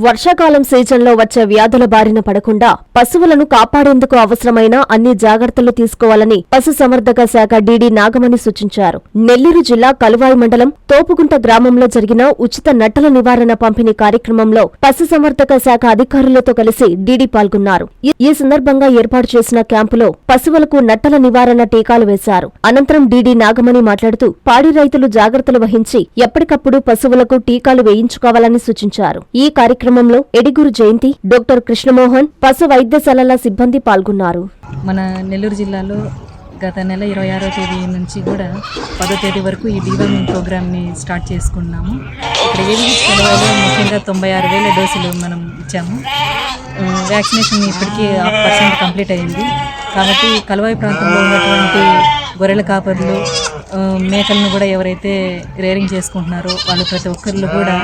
వర్షాకాలం సీజన్లో వచ్చే వ్యాధుల బారిన పడకుండా పశువులను కాపాడేందుకు అవసరమైన అన్ని జాగ్రత్తలు తీసుకోవాలని పశుసంవర్ధక శాఖ డీడీ నాగమణి సూచించారు. నెల్లూరు జిల్లా కలువాయి మండలం తోపుగుంట గ్రామంలో జరిగిన ఉచిత నట్టల నివారణ పంపిణీ కార్యక్రమంలో పశుసంవర్ధక శాఖ అధికారులతో కలిసి డీడీ పాల్గొన్నారు. ఈ- సందర్భంగా ఏర్పాటు చేసిన క్యాంపులో పశువులకు నట్టల నివారణ టీకాలు వేశారు. అనంతరం డీడీ నాగమణి మాట్లాడుతూ పాడి రైతులు జాగ్రత్తలు వహించి ఎప్పటికప్పుడు పశువులకు టీకాలు వేయించుకోవాలని సూచించారు. ఈ కార్యక్రమంలో ఎడిగురు జయంతి డాక్టర్ కృష్ణమోహన్ పశు వైద్యశాలల సిబ్బంది పాల్గొన్నారు. మన నెల్లూరు జిల్లాలో గత నెల ఇరవై ఆరో తేదీ నుంచి కూడా పదో తేదీ వరకు ఈ డీవర్మింగ్ ప్రోగ్రామ్ని స్టార్ట్ చేసుకున్నాము. ఇక్కడ ఏవిహెచ్ కలవాలో ముఖ్యంగా తొంభై ఆరు వేల డోసులు మనం ఇచ్చాము. వ్యాక్సినేషన్ ఇప్పటికీ హాఫ్ పర్సెంట్ కంప్లీట్ అయింది. కాబట్టి కలవాయి ప్రాంతంలో ఉన్నటువంటి గొర్రెల కాపర్లు మేకలను కూడా ఎవరైతే రేరింగ్ చేసుకుంటున్నారో వాళ్ళు ప్రతి ఒక్కళ్ళు కూడా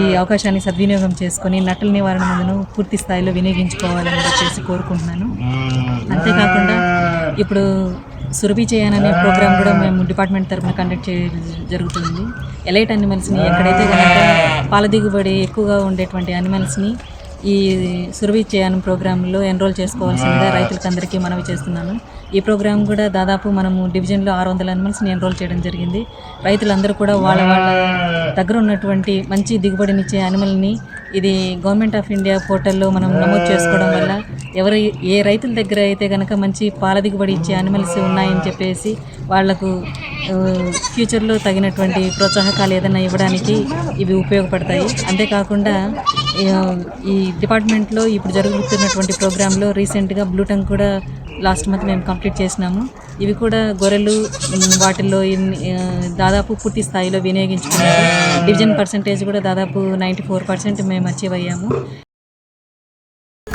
ఈ అవకాశాన్ని సద్వినియోగం చేసుకొని నట్టల నివారణ మందును పూర్తి స్థాయిలో వినియోగించుకోవాలని చెప్పేసి కోరుకుంటున్నాను. అంతేకాకుండా ఇప్పుడు సురభి చేయన్ అనే ప్రోగ్రామ్ కూడా మేము డిపార్ట్మెంట్ తరఫున కండక్ట్ చేయడం జరుగుతుంది. ఎలైట్ అనిమల్స్ని ఎక్కడైతే కనుక పాల దిగుబడి ఎక్కువగా ఉండేటువంటి అనిమల్స్ని ఈ సురభి చేయన్ ప్రోగ్రాంలో ఎన్రోల్ చేసుకోవాల్సిందిగా రైతులకు అందరికీ మనవి చేస్తున్నాను. ఈ ప్రోగ్రాం కూడా దాదాపు మనము డివిజన్లో ఆరు వందల అనిమల్స్ని ఎన్రోల్ చేయడం జరిగింది. రైతులందరూ కూడా వాళ్ళ వాళ్ళ దగ్గర ఉన్నటువంటి మంచి దిగుబడినిచ్చే అనిమల్ని ఇది గవర్నమెంట్ ఆఫ్ ఇండియా పోర్టల్లో మనం నమోదు చేసుకోవడం వల్ల ఎవరు ఏ రైతుల దగ్గర అయితే కనుక మంచి పాల దిగుబడి ఇచ్చే అనిమల్స్ ఉన్నాయని చెప్పేసి వాళ్ళకు ఫ్యూచర్లో తగినటువంటి ప్రోత్సాహకాలు ఏదైనా ఇవ్వడానికి ఇవి ఉపయోగపడతాయి. అంతేకాకుండా ఈ డిపార్ట్మెంట్లో ఇప్పుడు జరుగుతున్నటువంటి ప్రోగ్రాంలో రీసెంట్గా బ్లూటంగ్ కూడా లాస్ట్ మంత్ మేము కంప్లీట్ చేసినాము. ఇవి కూడా గొర్రెలు వాటిల్లో ఇన్ని, దాదాపు పూర్తి స్థాయిలో వినియోగించుకున్నాము డివిజన్ పర్సంటేజ్ కూడా దాదాపు నైంటీ ఫోర్ పర్సెంట్ మేము అచీవ్ అయ్యాము.